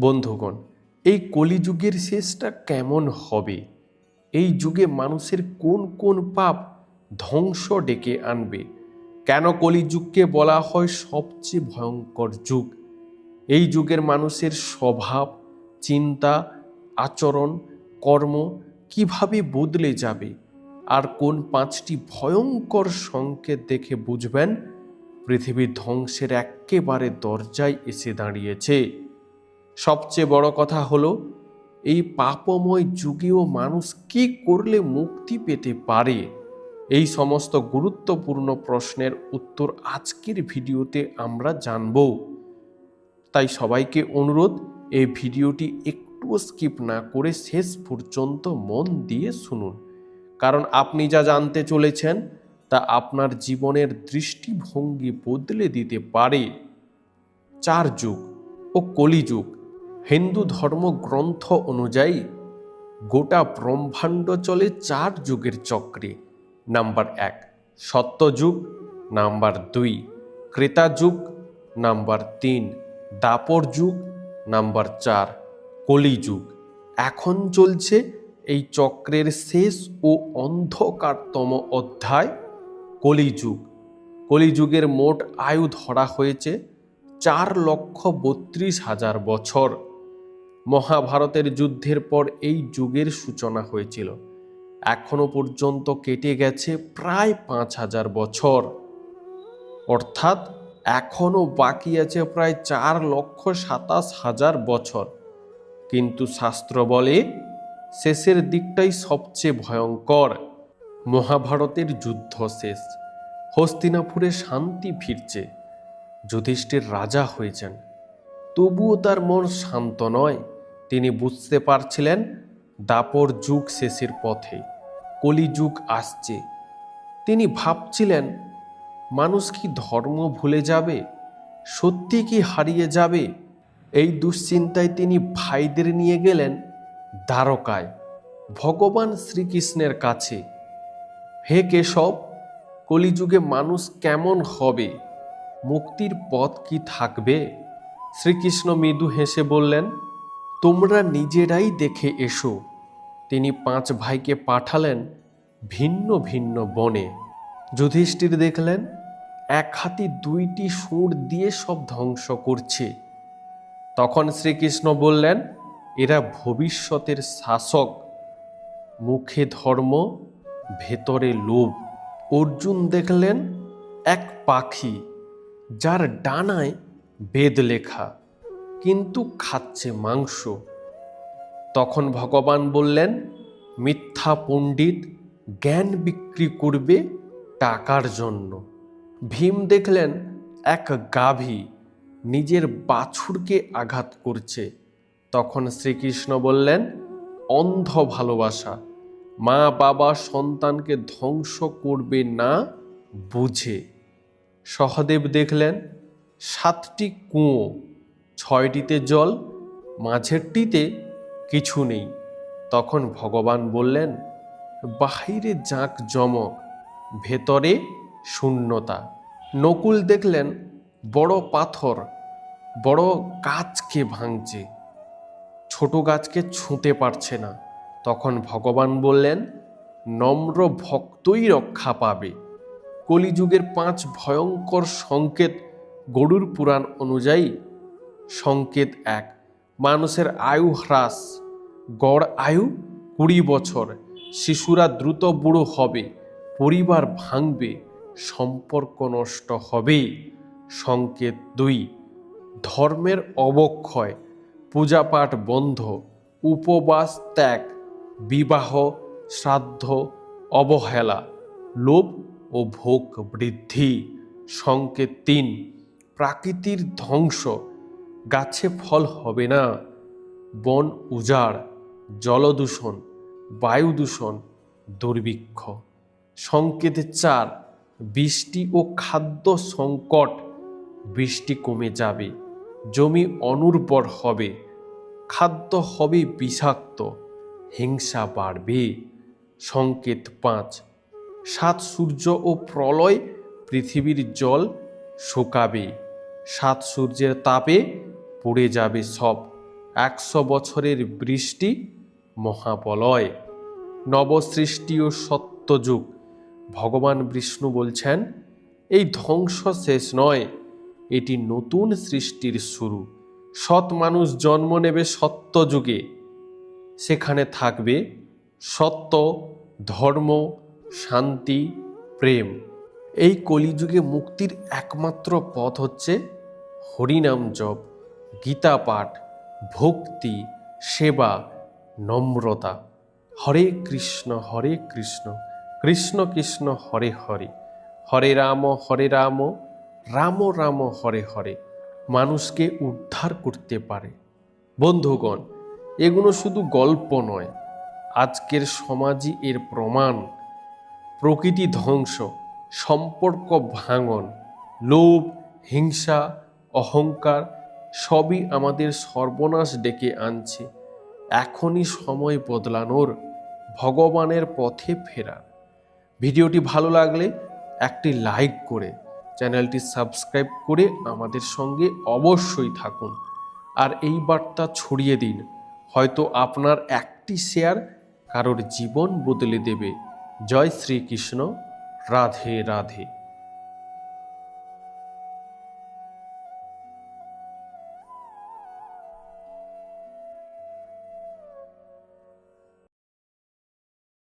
বন্ধুগণ, এই কলিযুগের শেষটা কেমন হবে? এই যুগে মানুষের কোন কোন পাপ ধ্বংস ডেকে আনবে? কেন কলিযুগকে বলা হয় সবচেয়ে ভয়ঙ্কর যুগ? এই যুগের মানুষের স্বভাব, চিন্তা, আচরণ, কর্ম কীভাবে বদলে যাবে? আর কোন পাঁচটি ভয়ঙ্কর সংকেত দেখে বুঝবেন? পৃথিবীর ধ্বংসের একেবারে দরজায় এসে দাঁড়িয়েছে। সবচেয়ে বড় কথা হলো, এই পাপময় যুগেও মানুষ কি করলে মুক্তি পেতে পারে? এই সমস্ত গুরুত্বপূর্ণ প্রশ্নের উত্তর আজকের ভিডিওতে আমরা জানব। তাই সবাইকে অনুরোধ, এই ভিডিওটি একটুও স্কিপ না করে শেষ পর্যন্ত মন দিয়ে শুনুন। কারণ আপনি যা জানতে চলেছেন, তা আপনার জীবনের দৃষ্টিভঙ্গি বদলে দিতে পারে। চার যুগ ও কলিযুগ। হিন্দু ধর্মগ্রন্থ অনুযায়ী গোটা ব্রহ্মাণ্ড চলে চার যুগের চক্রে। নাম্বার এক সত্যযুগ নাম্বার দুই ক্রেতা যুগ নাম্বার তিন দাপর যুগ নাম্বার চার, কলিযুগ। এখন চলছে এই চক্রের শেষ ও অন্ধকারতম অধ্যায় কলিযুগ। কলিযুগের মোট আয়ু ধরা হয়েছে চার লক্ষ বত্রিশ হাজার বছর। মহাভারতের যুদ্ধের পর এই যুগের সূচনা হয়েছিল। এখনও পর্যন্ত কেটে গেছে প্রায় পাঁচ হাজার বছর। অর্থাৎ এখনও বাকি আছে প্রায় চার লক্ষ সাতাশ হাজার বছর। কিন্তু শাস্ত্র বলে শেষের দিকটাই সবচেয়ে ভয়ঙ্কর। মহাভারতের যুদ্ধ শেষ। হস্তিনাপুরে শান্তি ফিরছে। যুধিষ্ঠির রাজা হয়েছেন। তবুও তার মন শান্ত নয়। তিনি বুঝতে পারছিলেন, দাপর যুগ শেষের পথে, কলিযুগ আসছে। তিনি ভাবছিলেন, মানুষ কি ধর্ম ভুলে যাবে? সত্যি কি হারিয়ে যাবে? এই দুশ্চিন্তায় তিনি ভাইদের নিয়ে গেলেন দ্বারকায়, ভগবান শ্রীকৃষ্ণের কাছে। হে কেশব, কলিযুগে মানুষ কেমন হবে? মুক্তির পথ কি থাকবে? শ্রীকৃষ্ণ মৃদু হেসে বললেন তোমরা নিজেরাই দেখে এসো। তিনি পাঁচ ভাইকে পাঠালেন ভিন্ন ভিন্ন বনে। যুধিষ্ঠির দেখলেন, এক হাতি দুইটি সুর দিয়ে সব ধ্বংস করছে। তখন শ্রীকৃষ্ণ বললেন, এরা ভবিষ্যতের শাসক। মুখে ধর্ম, ভেতরে লোভ। অর্জুন দেখলেন, এক পাখি, যার ডানায় বেদ লেখা। কিন্তু খাচ্ছে মাংস। তখন ভগবান বললেন, মিথ্যা পণ্ডিত জ্ঞান বিক্রি করবে টাকার জন্য। ভীম দেখলেন, এক গাভী নিজের বাছুরকে আঘাত করছে। তখন শ্রীকৃষ্ণ বললেন, অন্ধ ভালোবাসা মা বাবা সন্তানকে ধ্বংস করবে না বুঝে। সহদেব দেখলেন, সাতটি কুঁয়ো ছয়টিতে জল, মাঝেরটিতে কিছু নেই। তখন ভগবান বললেন, বাহিরে জাঁক জমক ভেতরে শূন্যতা। নকুল দেখলেন, বড় পাথর, বড় গাছকে ভাঙছে। ছোট গাছকে ছুঁতে পারছে না। তখন ভগবান বললেন, নম্র ভক্তই রক্ষা পাবে। কলিযুগের পাঁচ ভয়ঙ্কর সংকেত গরুর পুরাণ অনুযায়ী সংকেত এক। মানুষের আয়ু হ্রাস। গড় আয়ু কুড়ি বছর। শিশুরা দ্রুত বুড়ো হবে। পরিবার ভাঙবে। সম্পর্ক নষ্ট হবে। সংকেত দুই। ধর্মের অবক্ষয়। পূজাপাঠ বন্ধ। উপবাস ত্যাগ। বিবাহ, শ্রাদ্ধ, অবহেলা। লোভ ও ভোগ বৃদ্ধি। সংকেত তিন। প্রাকৃতির ধ্বংস। গাছে ফল হবে না। বন উজাড়, জলদূষণ বায়ু দূষণ দুর্ভিক্ষ। সংকেত চার, বৃষ্টি ও খাদ্য সংকট, বৃষ্টি কমে যাবে, জমি অনুর্বর হবে, খাদ্য হবে বিষাক্ত, হিংসা বাড়বে। সংকেত পাঁচ, সাত সূর্য ও প্রলয় পৃথিবীর জল শুকাবে, সাত সূর্যের তাপে পুড়ে যাবে সব। একশো বছরের বৃষ্টি মহাপলয় নবসৃষ্টি ও সত্যযুগ। ভগবান বিষ্ণু বলছেন, এই ধ্বংস শেষ নয়, এটি নতুন সৃষ্টির শুরু। সৎ মানুষ জন্ম নেবে সত্যযুগে। সেখানে থাকবে সত্য, ধর্ম, শান্তি, প্রেম। এই কলিযুগে মুক্তির একমাত্র পথ হচ্ছে হরিনাম জপ। গীতা পাঠ ভক্তি, সেবা, নম্রতা। হরে কৃষ্ণ হরে কৃষ্ণ কৃষ্ণ কৃষ্ণ, হরে হরে। হরে রাম হরে রাম রাম রাম, হরে হরে। মানুষকে উদ্ধার করতে পারে। বন্ধুগণ, এগুলো শুধু গল্প নয়। আজকের সমাজই এর প্রমাণ। প্রকৃতি ধ্বংস, সম্পর্ক ভাঙন, লোভ, হিংসা, অহংকার সবই আমাদের সর্বনাশ ডেকে আনছে। এখনই সময় বদলানোর, ভগবানের পথে ফেরার। ভিডিওটি ভালো লাগলে একটি লাইক করে, চ্যানেলটি সাবস্ক্রাইব করে আমাদের সঙ্গে অবশ্যই থাকুন। আর এই বার্তা ছড়িয়ে দিন, হয়তো আপনার একটি শেয়ার কারোর জীবন বদলে দেবে। জয় শ্রীকৃষ্ণ, রাধে রাধে।